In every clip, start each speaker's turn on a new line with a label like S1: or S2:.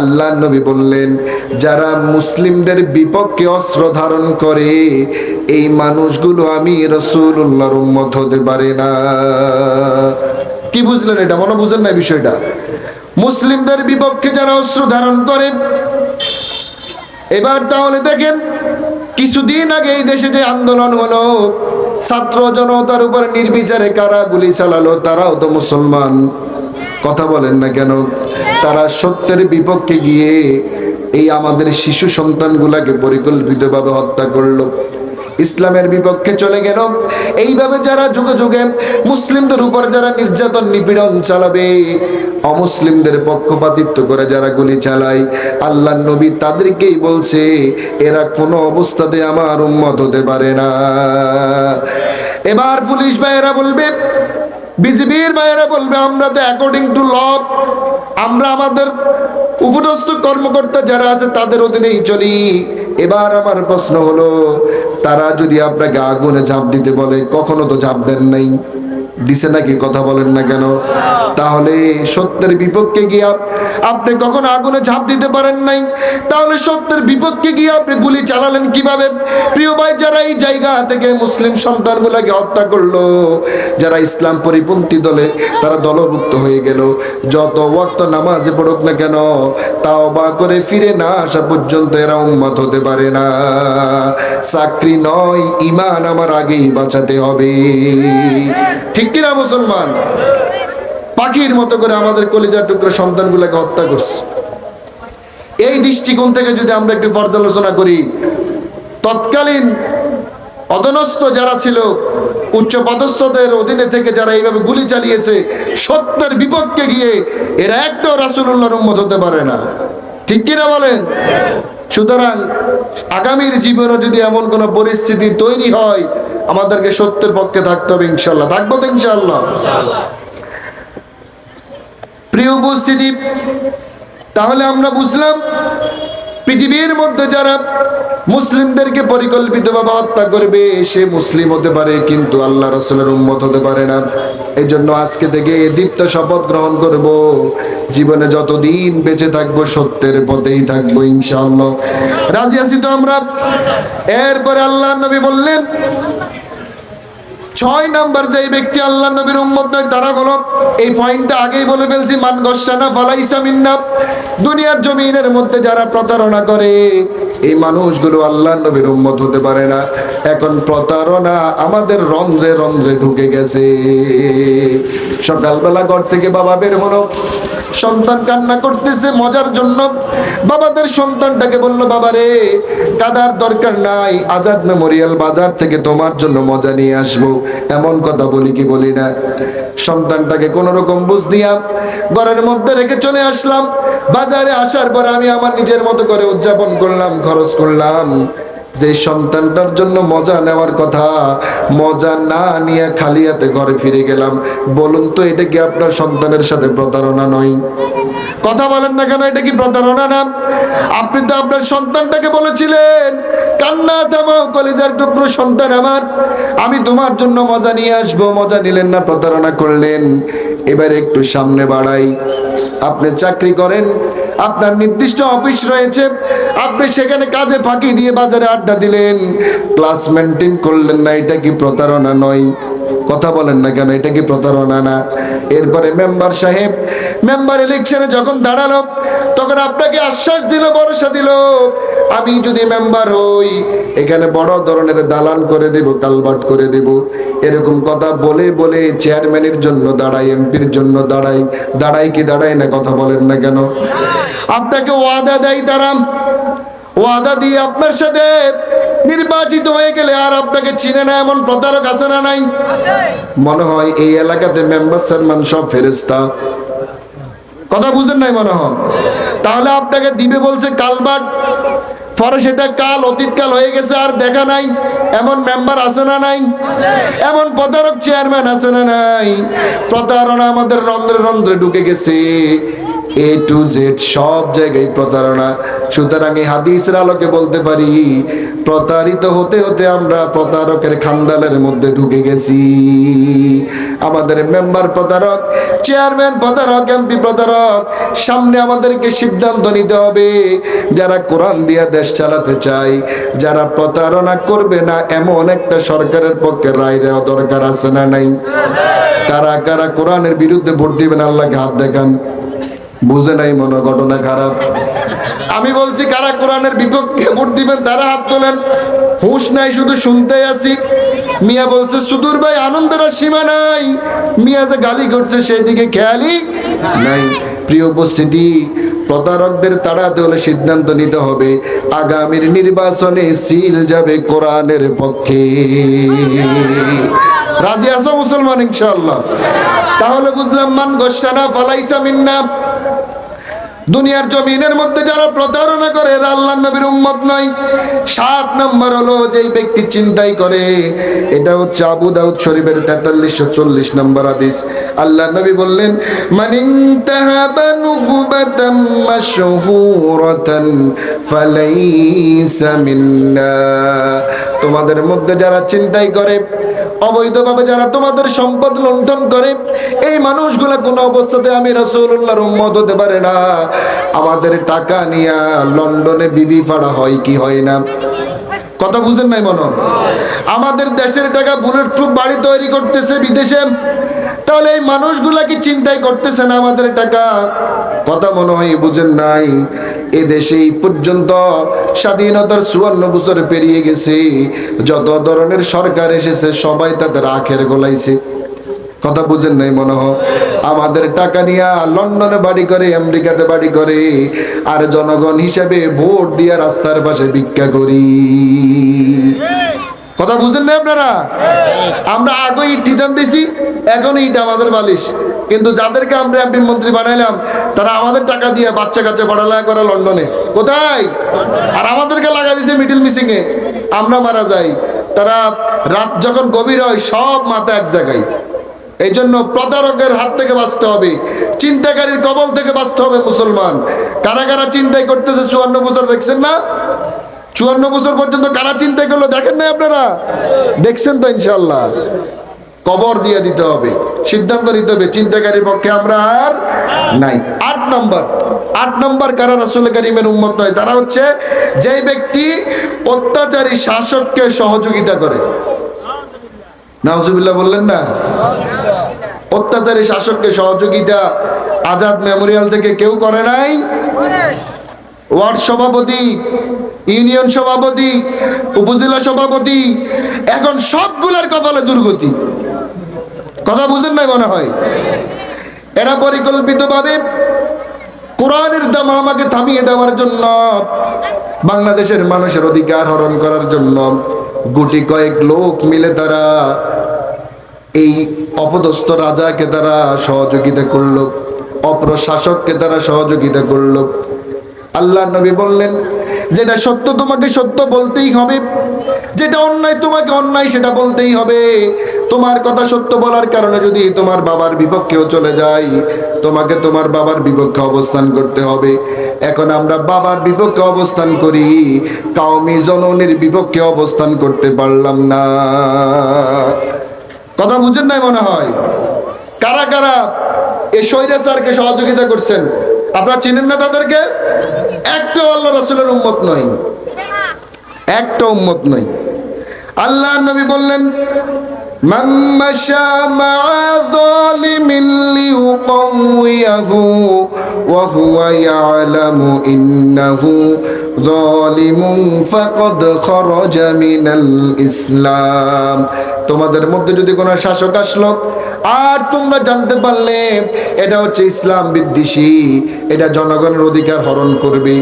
S1: আল্লাহ নবী বললেন, যারা মুসলিমদের বিপক্ষে অস্ত্র ধারণ করে, এই মানুষগুলো আমি রসুল্লাহর হতে পারে না। কি বুঝলেন এটা? মনে বুঝেন না বিষয়টা? মুসলিমদের বিপক্ষে যারা অস্ত্র ধারণ করে, এবার তাহলে দেখেন, কিছুদিন আগে এই দেশে যে আন্দোলন হলো, ছাত্র জনতার উপর নির্বিচারে কারা গুলি চালালো, তারাও তো মুসলমান। কথা বলেন না কেন? তারা সত্যের বিপক্ষে গিয়ে এই আমাদের শিশু সন্তানগুলাকে পরিকল্পিতভাবে হত্যা করল। ইসলামের বিপক্ষে চলে গেল। এইভাবে যারা যুগে যুগে মুসলিমদের উপর যারা নির্যাতন, নিপীড়ন চালাবে, অমুসলিমদের পক্ষপাতিত্ব করে যারা গুলি চালায় আল্লাহ নবী তাদেরকেই বলছে, এরা কোনো অবস্থাতে আমার উন্মত হতে পারে না। এবার পুলিশ ভাইয়েরা বলবে বিজেপির ভাইয়েরা বলবে, আমরা তো অ্যাকর্ডিং টু ল আমরা আমাদের উপরস্থ কর্মকর্তা যারা আছে তাদের অধীনেই চলি। এবার আমার প্রশ্ন হলো, তারা যদি আপনাকে আগুনে ঝাঁপ দিতে বলে, কখনো তো ঝাঁপ দেন নাই। দিছে নাকি, কথা বলেন না কেন? তাহলে সত্যের বিপক্ষে গিয়ে আপনি কখন আগুনে ঝাঁপ দিতে পারেন নাই। তাহলে সত্যের বিপক্ষে গিয়ে আপনি গুলি চালালেন কীভাবে? প্রিয় ভাই, যারা এই জায়গা থেকে মুসলিম সন্তানগুলোকে হত্যা করল, যারা ইসলাম পরিপন্থী দলে, তারা দলভুক্ত হয়ে গেল। যত ওয়াক্ত নামাজে পড়ুক না কেন তাও বা করে ফিরে না আসা পর্যন্ত এরা উন্মত হতে পারে না। চাকরি নয় ইমান আমার আগেই বাঁচাতে হবে। ঠিক কিনা মুসলমান? পাখির মতো করে আমাদের কলিজার টুকরো সন্তানগুলোকে হত্যা করছে। এই দৃষ্টিকোণ থেকে যদি আমরা একটু পর্যালোচনা করি, তৎকালীন অধনস্থ যারা ছিল উচ্চ পদস্থদের অধীনে থেকে যারা এইভাবে গুলি চালিয়েছে, সত্যের বিপক্ষে গিয়ে এরা একটাও রাসুল্লাহর উম্মত হতে পারে না। ঠিক কিনা বলেন? সুতরাং আগামীর জীবনে যদি এমন কোনো পরিস্থিতি তৈরি হয় আমাদেরকে সত্যের পক্ষে থাকতে হবে ইনশাল্লাহ থাকব তো ইনশাল্লাহ প্রিয় উপস্থিতি তাহলে আমরা বুঝলাম পৃথিবীর মধ্যে যারা মুসলিমদেরকে পরিকল্পিতভাবে হত্যা করবে, সে মুসলিম হতে পারে, কিন্তু আল্লাহ রসুলের উন্মত হতে পারে না। এই জন্য আজকে থেকে দীপ্ত শপথ গ্রহণ করব। জীবনে যতদিন বেঁচে থাকব, সত্যের পথেই থাকব, ইনশাআল্লাহ। রাজি আছি তো আমরা? এরপরে আল্লাহ নবী বললেন ছয় নাম্বার যে ব্যক্তি আল্লাহ নবীর উম্মত নয়, তারা হলো, এই পয়েন্টটা আগেই বলে ফেলছি, মান গসানা ফালাইসা মিন্না। দুনিয়ার জমিনের মধ্যে যারা প্রতারণা করে, এই মানুষগুলো আল্লাহ নবীর উম্মত হতে পারে না। এখন প্রতারণা আমাদের রন্ধ্রে রন্ধ্রে ঢুকে গেছে। সকালবেলা ঘর থেকে বাবা বের হলো, সন্তান কান্না করতেছে মজার জন্য। বাবাদের সন্তানটাকে বলল, বাবা রে, কাদার দরকার নাই, আজাদ মেমোরিয়াল বাজার থেকে তোমার জন্য মজা নিয়ে আসব। এমন কথা বলি কি বলি না। সন্তানটাকে কোন রকম বুঝ দিয়া ঘরের মধ্যে রেখে চলে আসলাম। বাজারে আসার পর আমি আমার নিজের মতো করে উদযাপন করলাম, খরচ করলাম। যে সন্তানটার জন্য মজা নেওয়ার কথা, মজা না নিয়ে খালি হাতে ঘরে ফিরে গেলাম। বলুন তো, এটা কি আপনার সন্তানের সাথে প্রতারণা নয়? কথা বলেন না কেন, এটা কি প্রতারণা না? আপনি তো আপনার সন্তানটাকে বলেছিলেন, কান্না থামাও কলেজার টুকরো সন্তান আমার। আমি তোমার জন্য মজা নিয়ে আসব, মজা নিলেন না, প্রতারণা করলেন। এবার একটু সামনে বাড়াই। আপনি চাকরি করেন আপনার নির্দিষ্ট অফিস রয়েছে। আপনি সেখানে কাজে ফাঁকি দিয়ে বাজারে আড্ডা দিলেন। ক্লাস মেনটেন করলেন না, এটা কি প্রতারণা নয়? কথা বলেন না কেন, এটা কি প্রতারণা না? এরপরে মেম্বার সাহেব, মেম্বার ইলেকশনে যখন দাঁড়াল, তখন আপনাকে আশ্বাস দিল, ভরসা দিল। আমি যদি মেম্বার হই, এখানে বড় ধরনের দালান করে দেব কালবাট করে দেব। এরকম কথা বলে বলে চেয়ারম্যানের জন্য দাঁড়াই, এমপির জন্য দাঁড়াই। দাঁড়াই কি দাঁড়াই না কথা বলেন না কেন? আপনাকে ওয়াদা দেয় তারা ওয়াদা দিয়ে আপনার সাথে। নির্বাচিত হয়ে গেলে আর আপনাকে চিনে না এমন প্রতারক আছে না নাই? মনে হয় এই এলাকাতে মেম্বার চেয়ারম্যান সব ফেরেস্তা কথা বুঝেন নাই মনে হয়? তাহলে আপনাকে দিবে বলছে কালবাট পরে সেটা কাল, অতীতকাল হয়ে গেছে, আর দেখা নাই। এমন মেম্বার আছে না নাই? এমন প্রতারক চেয়ারম্যান আছে না নাই? প্রতারণা আমাদের রন্ধ্রে রন্ধ্রে ঢুকে গেছে। এ টু জেড সব জায়গায় প্রতারণা। সুতরাং এই হাদিসের আলোকে বলতে পারি, প্রতারিত হতে হতে আমরা প্রতারকের খান্দালের মধ্যে ঢুকে গেছি। আমাদের মেম্বার প্রতারক চেয়ারম্যান প্রতারক এমপি প্রতারক, সামনে আমাদেরকে সিদ্ধান্ত নিতে হবে। যারা কোরআন দিয়া দেশ চালাতে চায়, যারা প্রতারণা করবে না, এমন একটা সরকারের পক্ষে রায় দেওয়া দরকার আছে না নাই? কারা কারা কোরআনের বিরুদ্ধে ভোট দিবেন, আল্লাহকে হাত দেখান। বুঝে নাই মনে ঘটনা খারাপ। আমি বলছি, কারা কোরআনের বিপক্ষে ভোট দিবেন, তারা হাত তোলেন। হুঁশ নাই, শুধু শুনতে আসি মিয়া বলছে, সুদূর ভাই, আনন্দের আর সীমা নাই। মিয়া যে গালি করছে সেই দিকে খেয়ালই নাই। প্রিয় উপস্থিতি, প্রতারকদের তাড়াতে হলে সিদ্ধান্ত নিতে হবে। আগামীর নির্বাচনে সিল যাবে কোরআনের পক্ষে। রাজি আছো মুসলমান, ইনশাআল্লাহ? তাহলে বুঝলাম, মান গোসানা ফালাইসা মিন্না। দুনিয়ার জমিনের মধ্যে যারা প্রতারণা করে, এরা আল্লাহ নবীর উম্মত নয়। সাত নম্বর হলো যেই ব্যক্তি চিন্তাই করে, এটা হচ্ছে আবু দাউদ শরীফের তেতাল্লিশশো চল্লিশ নম্বর হাদিস। আল্লাহ নবী বললেন তোমাদের মধ্যে যারা চিন্তাই করে, অবৈধভাবে যারা তোমাদের সম্পদ লুণ্ঠন করে, এই মানুষগুলা কোনো অবস্থাতে আমি রাসূলুল্লাহর উম্মত হতে পারে না। আমাদের টাকা নিয়ে লন্ডনে বিবি ফাড়া হয় কি হয় না? কথা বুঝেন নাই মনে আমাদের দেশের টাকা বুলেট প্রুফ বাড়ি তৈরি করতেছে বিদেশে। তাহলে এই মানুষগুলা কি চিন্তাই করতেছে না আমাদের টাকা? কথা মনে হয় বুঝেন নাই। এ দেশে এই পর্যন্ত স্বাধীনতার চুয়ান্ন বছর পেরিয়ে গেছে। যত ধরনের সরকার এসেছে, সবাই তাদের আখের গোলাইছে। কথা বুঝেন নাই মনে হয়। আমাদের টাকা নিয়ে লন্ডনে বাড়ি করে, আমেরিকাতে বাড়ি করে, আর জনগণ হিসাবে ভোট দিয়ে রাস্তার পাশে ভিক্ষা করি। কথা বুঝেন না আপনারা? আমরা আগে ঠিকান দিছি, এখন ইট আমাদের বালিশ। কিন্তু যাদেরকে আমরা এমপি মন্ত্রী বানাইলাম, তারা আমাদের টাকা দিয়ে বাচ্চা কাচ্চা পড়ালেখা করে লন্ডনে। কোথায়? আর আমাদেরকে লাগা দিছে মিডিল মিসিং এ আমরা মারা যাই। তারা রাত যখন গভীর হয়, সব মাথা এক জায়গায়। এই জন্য প্রতারকের হাত থেকে বাঁচতে হবে, চিন্তাকারীর কবল থেকে বাঁচতে হবে মুসলমান। কারা কারা চিন্তাই করতেছে চুয়ান্ন বছর দেখছেন না? চুয়ান্ন বছর পর্যন্ত কারা চিন্তাই করল দেখেন না আপনারা? দেখছেন তো ইনশাল্লাহ কবর দিয়ে দিতে হবে, সিদ্ধান্ত নিতে হবে, চিন্তাকারীর পক্ষে আমরা আর নাই। আট নম্বর আট নম্বর কারা রাসুল করিমের উন্মত নয়? তারা হচ্ছে যেই ব্যক্তি অত্যাচারী শাসককে সহযোগিতা করে। নাউজুবিল্লাহ বললেন না? অত্যাচারী শাসককে সহযোগিতা, আজাদ মেমোরিয়াল থেকে কেউ করে নাই? ওয়ার্ড সভাপতি, ইউনিয়ন সভাপতি, উপজেলা সভাপতি, এখন সবগুলার কপালে দুর্গতি। কথা বুঝেন নাই মনে হয়? এরা পরিকল্পিতভাবে কোরআনের দাম আমাকে থামিয়ে দেওয়ার জন্য, বাংলাদেশের মানুষের অধিকার হরণ করার জন্য গুটি কয়েক লোক মিলে তারা এই অপদস্থ রাজাকে তারা সহযোগিতা করল, অপ্রশাসককে তারা সহযোগিতা করল। আল্লাহ নবী বললেন, যেটা সত্য তোমাকে সত্য বলতেই হবে, যেটা অন্যায় তোমাকে অন্যায় সেটা বলতেই হবে। তোমার কথা সত্য বলার কারণে যদি তোমার বাবার বিপক্ষেও চলে যাই, তোমাকে তোমার বাবার বিপক্ষে অবস্থান করতে হবে। এখন আমরা বাবার বিপক্ষে অবস্থান করি কাউমি জননীর বিপক্ষে অবস্থান করতে পারলাম না। কথা বুঝেন নাই মনে হয়? কারা কারা এই স্যারকে সহযোগিতা করছেন? আপনারা চিনেন না তাদেরকে? একটা আল্লাহ রসুলের উম্মত নয়। একটা উম্মত নয়। আল্লাহ নবী বললেন من مشى مع ظالم ليقويه وهو يعلم إنه ظالم فقد خرج من الإسلام তোমাদের মধ্যে যদি কোনো শাসক আসলো আর তোমরা জানতে পারলে এটা হচ্ছে ইসলাম বিদ্বেষী এটা জনগণের অধিকার হরণ করবে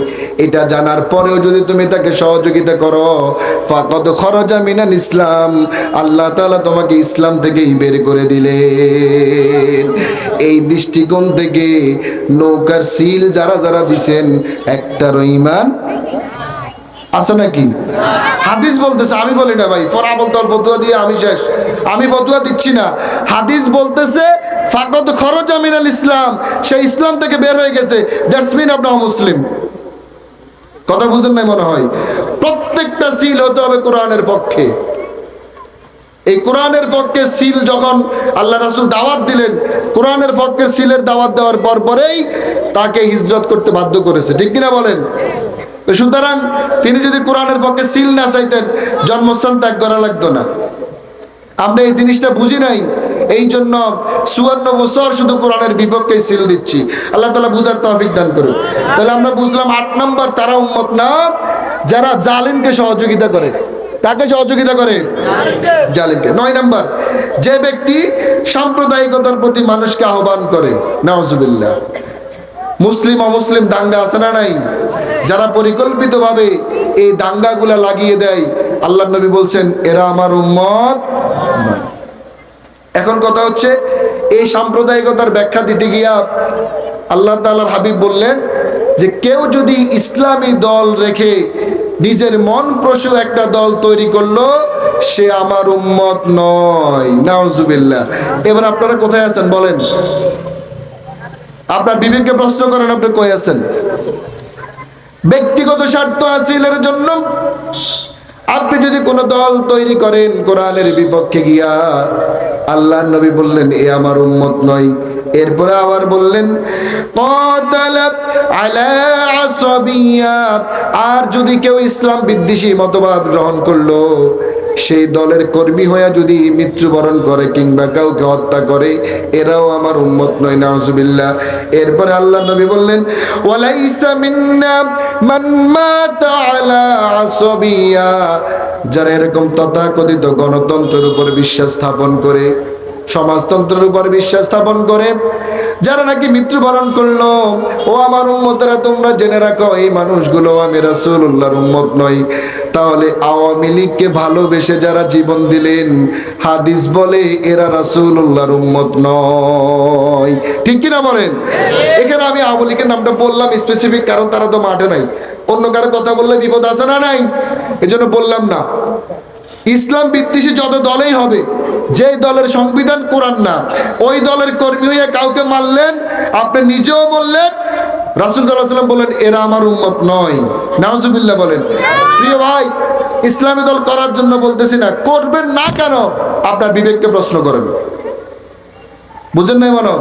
S1: এটা জানার পরেও যদি তুমি তাকে সহযোগিতা করো, ফাকদ খরজা মিনাল ইসলাম, আল্লাহ তাআলা তোমাকে ইসলাম থেকেই বের করে দিলেন। এই দৃষ্টিকোণ থেকে নৌকার সিল যারা যারা দিছেন, একটারও ইমান আছে নাকি? হাদিস বলতেছে, আমি বলি না ভাই ফরা বলতে ফতুয়া দিয়ে আমি শেষ। আমি ফতুয়া দিচ্ছি না। হাদিস বলতেছে, ফাকদ খরচ আমিনাল ইসলাম, সে ইসলাম থেকে বের হয়ে গেছে। দ্যাটস মিন আপনার মুসলিম কথা বুঝেন নাই মনে হয়? প্রত্যেকটা সিল হতে হবে কোরআনের পক্ষে। এই কোরআনের পক্ষে সিল যখন আল্লাহ রাসুল দাওয়াত দিলেন, কোরআনের পক্ষে সিলের দাওয়াত দেওয়ার পর পরেই তাকে হিজরত করতে বাধ্য করেছে। ঠিক কিনা বলেন? সুতরাং তিনি যদি কোরআনের পক্ষে সিল না চাইতেন, জন্মস্থান ত্যাগ করা লাগতো না। আমরা এই জিনিসটা বুঝি নাই। এই জন্য চুয়ান্ন বছর শুধু কোরআনের বিপক্ষে সিল দিচ্ছি। আল্লাহ তালা বুঝার তৌফিক দান করুন তাহলে আমরা বুঝলাম আট নম্বর তারা উম্মত না যারা জালিমকে সহযোগিতা করে। কাকে সহযোগিতা করে? জালিমকে। নয় নাম্বার যে ব্যক্তি সাম্প্রদায়িকতার প্রতি মানুষকে আহ্বান করে নাওজুবিল্লাহ মুসলিম অমুসলিম দাঙ্গা আছে না নাই? যারা পরিকল্পিতভাবে এই দাঙ্গাগুলা লাগিয়ে দেয় আল্লাহ নবী বলছেন এরা আমার উম্মত কথা হচ্ছে, এই সাম্প্রদায়িকতার ব্যাখ্যা দিতে গিয়া আল্লাহ তাআলার হাবিব বললেন যে, কেউ যদি ইসলামী দল রেখে নিজের মন প্রসূ একটা দল তৈরি করল, সে আমার উম্মত নয়। নাউজুবিল্লাহ। এবার আপনারা কোথায় আছেন বলেন? আপনার বিবেককে প্রশ্ন করেন, আপনি কই আছেন? ব্যক্তিগত স্বার্থ হাসিলের জন্য আপনি যদি কোনো দল তৈরি করেন, কোরআনের বিপক্ষে গিয়া আল্লাহ নবী বললেন, এ আমার উম্মত নয় এরপরে আবার বললেন। আর যদি কেউ ইসলাম বিদ্বেষী মতবাদ গ্রহণ করল সেই দলের কর্মী হয়ে যদি মৃত্যুবরণ করে কিংবা কাউকে হত্যা করে, এরাও আমার উম্মত নয়, নাউজুবিল্লাহ। এরপরে আল্লাহ নবী বললেন যারা এরকম তথাকথিত গণতন্ত্রের উপর বিশ্বাস স্থাপন করে, সমাজতন্ত্রের উপর বিশ্বাস স্থাপন করে, যারা নাকি মৃত্যুবরণ করল, ও আমার উম্মতেরা, তোমরা জেনে রাখো, এই মানুষগুলো আমি রাসূলুল্লাহর উম্মত নই। তাহলে আওয়ামী লীগকে ভালোবেসে যারা জীবন দিলেন, হাদিস বলে এরা রাসূলুল্লাহর উম্মত নয়। ঠিক কিনা বলেন? এখানে আমি আওয়ামী লীগের নামটা বললাম স্পেসিফিক কারণ তারা তো মাঠে নাই। অন্য কারও কথা বললে বিপদ আছে না নাই? এজন্য বললাম না। ইসলাম বিদ্বেষী যত দলেই হবে যে দলের সংবিধান কোরআন না, ওই দলের কর্মী হয়ে কাউকে মারলেন, আপনি নিজেও বললেন রাসুল সাল্লাহ বলেন, এরা আমার উম্মত নয়। নাওজুবিল্লাহ বলেন, প্রিয় ভাই, ইসলামী দল করার জন্য বলতেছি না, করবেন না কেন? আপনার বিবেককে প্রশ্ন করেন। বুঝেন নাই মানো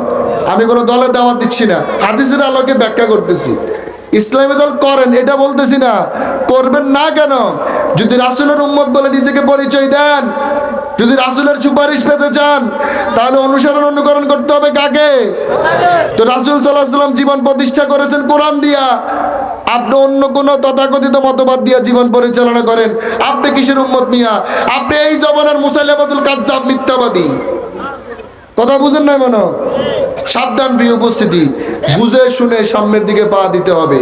S1: আমি কোনো দলের দাওয়াত দিচ্ছি না, হাদিসের আলোকে ব্যাখ্যা করতেছি। ইসলামী দল করেন, এটা বলতেছি না, করবেন না কেন? যদি রাসুলের উম্মত বলে নিজেকে পরিচয় দেন যদি রাসুলের সুপারিশ পেতে চান, তাহলে অনুসরণ অনুকরণ করতে হবে কাকে? তো রাসুল সাল্লাহ সাল্লাম জীবন প্রতিষ্ঠা করেছেন কোরআন দিয়া। আপনি অন্য কোন তথাকথিত মতবাদ দিয়া জীবন পরিচালনা করেন। আপনি কিসের উম্মত নিয়া আপনি এই জমানার মুসাইলাবাদুল কাজ্জাব মিথ্যাবাদী। কথা বুঝেন নাই মনে? সাবধান প্রিয় উপস্থিতি, বুঝে শুনে সামনের দিকে পা দিতে হবে।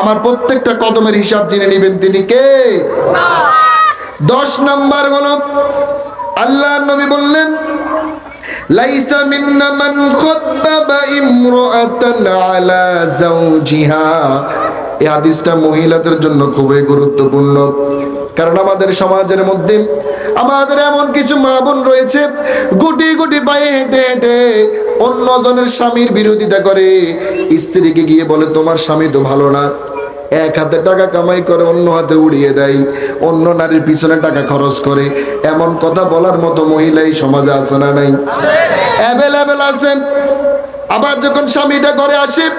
S1: আমার প্রত্যেকটা কদমের হিসাব জেনে নেবেন তিনি কে? দশ নাম্বার হল আল্লাহ নবী বললেন, লাইসা মিন্না মান খাত্তাবা ইমরাআতান আলা যাওজিহা। এই হাদিসটা মহিলাদের জন্য খুবই গুরুত্বপূর্ণ। কারণ আমাদের সমাজের মধ্যে আমাদের এমন কিছু মা বোন রয়েছে, গুটি গুটি পায়ে হেঁটে হেঁটে অন্যজনের স্বামীর বিরোধিতা করে। স্ত্রীকে গিয়ে বলে, তোমার স্বামী তো ভালো না। এক হাতে টাকা কামাই করে, অন্য হাতে উড়িয়ে দেয়। অন্য নারীর পিছনে টাকা খরচ করে। এমন কথা বলার মতো মহিলা এই সমাজে আছে না নাই? অ্যাভেলেবেল আছে। আবার যখন স্বামীটা ঘরে আসে,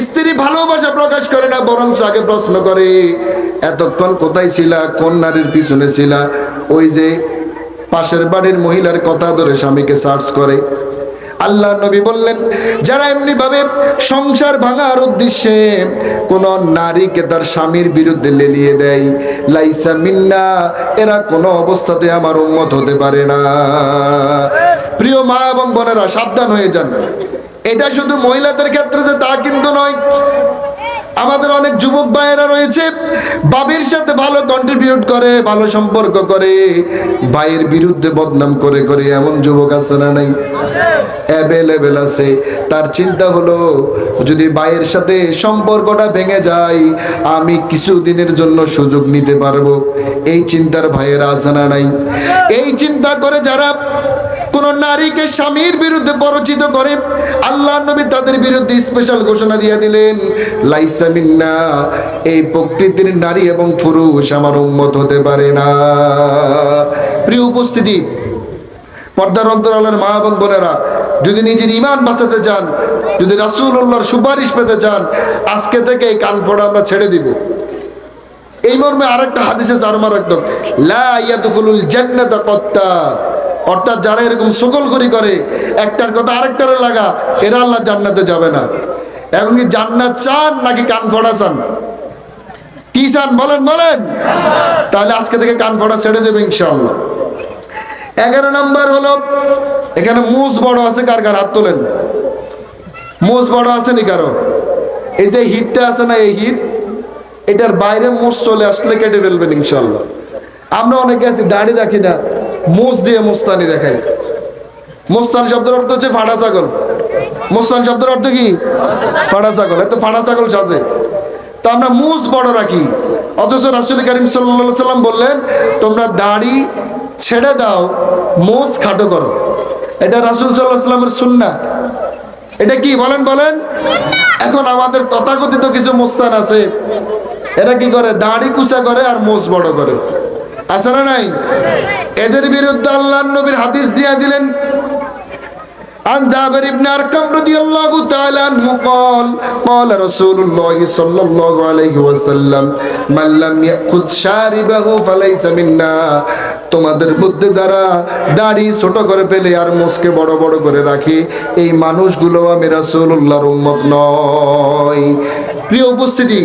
S1: স্ত্রী ভালোবাসা প্রকাশ করে না বরং আগে প্রশ্ন করে, এতক্ষণ কোথায় ছিলা? কোন নারীর পিছনে ছিলা? ওই যে পাশের বাড়ির মহিলার কথা ধরে স্বামীকে সার্চ করে। আল্লাহ নবী বললেন, যারা এমনি ভাবে সংসার ভাঙার উদ্দেশ্যে কোন নারীকে তার স্বামীর বিরুদ্ধে লেলিয়ে দেয়, লাইসা মিন্না এরা কোনো অবস্থাতে আমার উন্মত হতে পারে না। প্রিয় মা এবং বোনেরা, সাবধান হয়ে যান। এটা শুধু মহিলাদের ক্ষেত্রে যে তা কিন্তু নয় আমাদের অনেক যুবক ভাইয়েরা রয়েছে বাবির সাথে ভালো কন্ট্রিবিউট করে, ভালো সম্পর্ক করে, ভাইয়ের বিরুদ্ধে বদনাম করে করে এমন যুবক আছে না নাই? অ্যাভেলেবেল আছে। তার চিন্তা হলো, যদি ভাইয়ের সাথে সম্পর্কটা ভেঙে যায়, আমি কিছু দিনের জন্য সুযোগ নিতে পারব। এই চিন্তার ভাইয়েরা আছে না নাই? এই চিন্তা করে যারা কোন নারীকে স্বামীর বিরুদ্ধে পরিচিত করে আল্লাহ নবী তাদের বিরুদ্ধে স্পেশাল ঘোষণা দিয়ে দিলেন, লাইসা মিন্না, এই প্রকৃতির নারী এবং পুরুষ আমার উন্মত হতে পারে না। প্রিয় উপস্থিতি, পর্দার অন্তরালের মা এবং বোনেরা, যদি নিজের ইমান বাঁচাতে চান, যদি রাসূলুল্লাহর সুপারিশ পেতে চান, আজকে থেকে এই কান ফোড়া আমরা ছেড়ে দিব। এই মর্মে আরেকটা হাদিসে জারমার একদম লা ইয়াদখুলুল জান্নাতা কত্তার। অর্থাৎ যারা এরকম সকল করি করে একটার কথা আরেকটারে লাগা, এরা আল্লাহ জান্নাতে যাবে না। এখন কি জান্নাত চান নাকি কান ফোড়া চান? কি চান বলেন বলেন। তাহলে আজকে থেকে কান ফোড়া ছেড়ে দেবে ইনশাআল্লাহ। এগারো নম্বর হলো, এখানে মুজ বড় আছে, কার কার হাত তোলেন? মুজ বড় আছে নি কারও? এই যে হিটটা আছে না এই হিট, এটার বাইরে মোষ চলে আসলে কেটে ফেলবেন ইনশাল্লাহ আমরা অনেকে আছি, দাড়ি রাখি না। মোষ দিয়ে মোস্তানি দেখাই। মোস্তান শব্দের অর্থ হচ্ছে ফাড়া ছাগল। মোস্তানি শব্দের অর্থ কি? ফাড়া ছাগল। এত ফাড়া ছাগল সাজে। তো আমরা মুজ বড় রাখি। অথচ রাসুল করিম সাল্লা সাল্লাম বললেন তোমরা দাড়ি ছেড়ে দাও মোজ খাটো করো। এটা রাসুল সাল্লাহ সাল্লামের সুন্না। এটা কি? বলেন বলেন। এখন আমাদের তথাকথিত কিছু মোস্তান আছে। এরা কি করে? দাড়ি কুচা করে আর মোজ বড় করে। আছে না নাই এদের বিরুদ্ধে আল্লাহ নবীর হাদিস দিয়া দিলেন عن جابر بن أرقم رضي الله تعالى عنه قال قال رسول الله صلى الله عليه وسلم من لم يأخذ شاربه فليس منا তোমাদের মধ্যে যারা দাড়ি ছোট করে ফেলে আর মোসকে বড় বড় করে রাখে এই মানুষগুলো আমি রাসূলুল্লাহর উম্মত নয় প্রিয় উপস্থিতি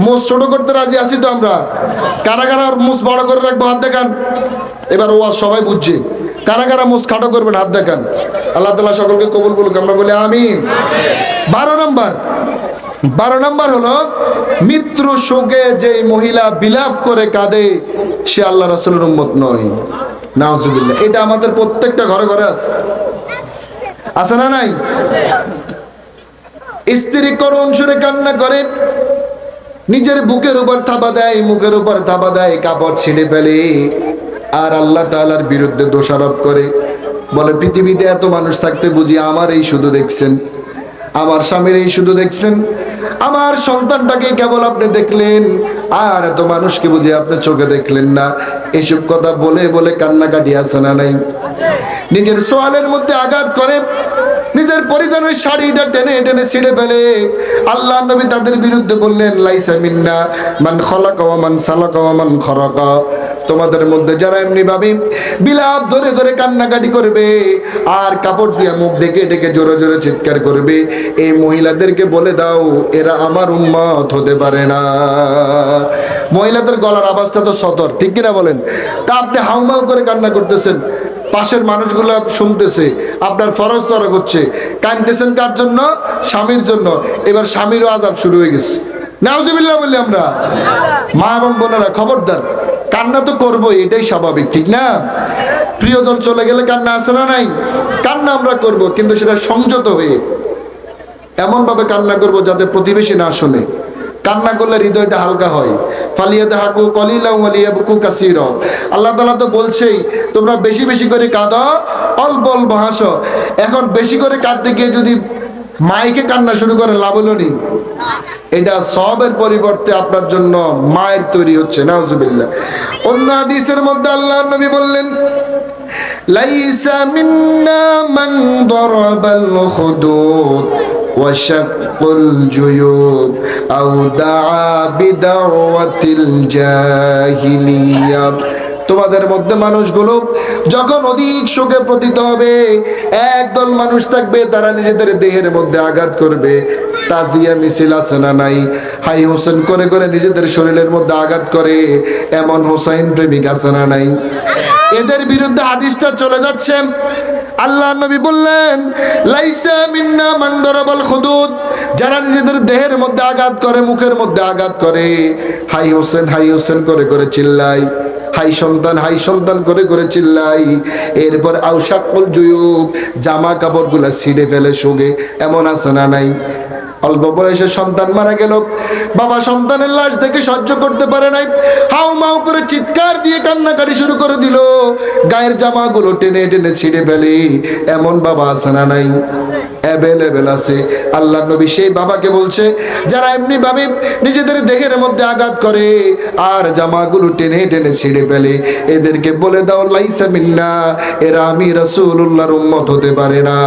S1: মোস ছোট করতে রাজি আছি তো আমরা। কারা কারা মোস বড় করে রাখব, হাত দেখান। এবার ও সবাই বুঝছে। কারা কারা মুস খাটো করবেন, হাত দেখান। আল্লাহ তালা সকলকে কবুল বলুক, আমরা বলি আমিন। বারো নম্বর। বারো নম্বর হলো, মিত্র শোকে যে মহিলা বিলাপ করে কাঁদে, সে আল্লাহ রাসুলের উম্মত নয়। নাউজুবিল্লাহ। এটা আমাদের প্রত্যেকটা ঘরে ঘরে আছে। আছে না নাই? স্ত্রী করুণ সুরে কান্না করে নিজের বুকের উপর থাবা দেয়, মুখের উপর থাবা দেয়, কাপড় ছিঁড়ে ফেলে। আর আল্লাহ তাআলার বিরুদ্ধে দোষারোপ করে। বলে, পৃথিবীতে এত মানুষ থাকতে বুঝি আমার এই শুধু দেখছেন। আমার স্বামীর এই শুধু দেখছেন। আমার সন্তানটাকে কেবল আপনি দেখলেন। আর এত মানুষকে বুঝি আপনি চোখে দেখলেন না। এসব কথা বলে বলে কান্নাকাটি আছে না নাই? নিজের সোয়ালের মধ্যে আঘাত করে। নিজের পরিধানের শাড়িটা টেনে টেনে ছিঁড়ে ফেলে। আল্লাহ নবী তাদের বিরুদ্ধে বললেন, লাইসা মিন্না, মান খলাকা মান সালাকা মান খরাকা। তোমাদের মধ্যে যারা এমনি ভাবে বিলাপ ধরে ধরে কান্নাকাটি করবে, আর কাপড় দিয়ে মুখ ডেকে ডেকে জোরে জোরে চিৎকার করবে, এই মহিলাদেরকে বলে দাও, এরা আমার উন্মত হতে পারে না। মহিলাদের গলার আওয়াজটা তো সতর, ঠিক কিনা বলেন? তা আপনি হাউমাউ করে কান্না করতেছেন। পাশের মানুষগুলো শুনতেছে, আপনার ফরজ তরক হচ্ছে কানতেছেন কার জন্য? স্বামীর জন্য। এবার স্বামীরও আজাব শুরু হয়ে গেছে। নাউজুবিল্লাহ বললি আমরা। মা এবং বোনেরা, খবরদার। কান্না তো করবোই, এটাই স্বাভাবিক, ঠিক না? প্রিয়জন চলে গেলে কান্না আসে না নাই? কান্না আমরা করব, কিন্তু সেটা সংযত হয়ে এমনভাবে কান্না করব যাতে প্রতিবেশী না শোনে। কান্না করলে হৃদয়টা হালকা হয়। ফালিয়াতে হাকু কলিলা কাসির। আল্লাহ তালা তো বলছেই, তোমরা বেশি বেশি করে কাঁদো, অল্প অল্প হাসো। এখন বেশি করে কাঁদতে গিয়ে যদি মাইকে কান্না শুরু করে, লাভ হলো নি? এটা সবের পরিবর্তে আপনার জন্য মায়ের তৈরি হচ্ছে, নাউজুবিল্লাহ। অন্য হাদিসের মধ্যে আল্লাহ নবী বললেন, লাইসা মিন্না মান দরাবাল খুদুদ। وشق الجيوب أو دعا بدعوة الجاهلية তোমাদের মধ্যে মানুষগুলো যখন অধিক শোকে পতিত হবে একদল মানুষ থাকবে তারা নিজেদের দেহের মধ্যে আঘাত করবে তাজিয়া মিছিল আছে না নাই হাই হোসেন করে করে নিজেদের শরীরের মধ্যে আঘাত করে এমন হোসাইন প্রেমিক আছে না নাই এদের বিরুদ্ধে আদিশটা চলে যাচ্ছে আল্লাহ নবী বললেন, লাইসা মিন্না মান্দরাবাল খুদুদ। যারা নিজেদের দেহের মধ্যে আঘাত করে, মুখের মধ্যে আঘাত করে, হাই হোসেন হাই হোসেন করে করে চিল্লাই হাই সন্তান হাই সন্তান করে করে চিল্লাই এরপর আউসাকুল জুয়ুব জামা কাপড়গুলা ছিঁড়ে ফেলে শোগে এমন আছে না নাই? অল্প বয়সে সন্তান মারা গেল। বাবা সন্তানের লাশ দেখে সহ্য করতে পারে নাই। হাউ মাউ করে চিৎকার দিয়ে কান্নাকাটি শুরু করে দিল। গায়ের জামাগুলো টেনে টেনে ছিঁড়ে ফেলে। এমন বাবা আছে নাই? আল্লাহ নবী সেই বাবাকে বলছে, যারা এমনি ভাবে নিজেদের দেহের মধ্যে আঘাত করে আর জামাগুলো টেনে টেনে ছিঁড়ে ফেলে, এদেরকে বলে দাও, লাইসা মিন্না, এরা আমি রাসূলুল্লাহর উম্মত হতে পারে না।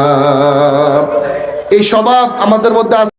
S1: এই স্বভাব আমাদের মধ্যে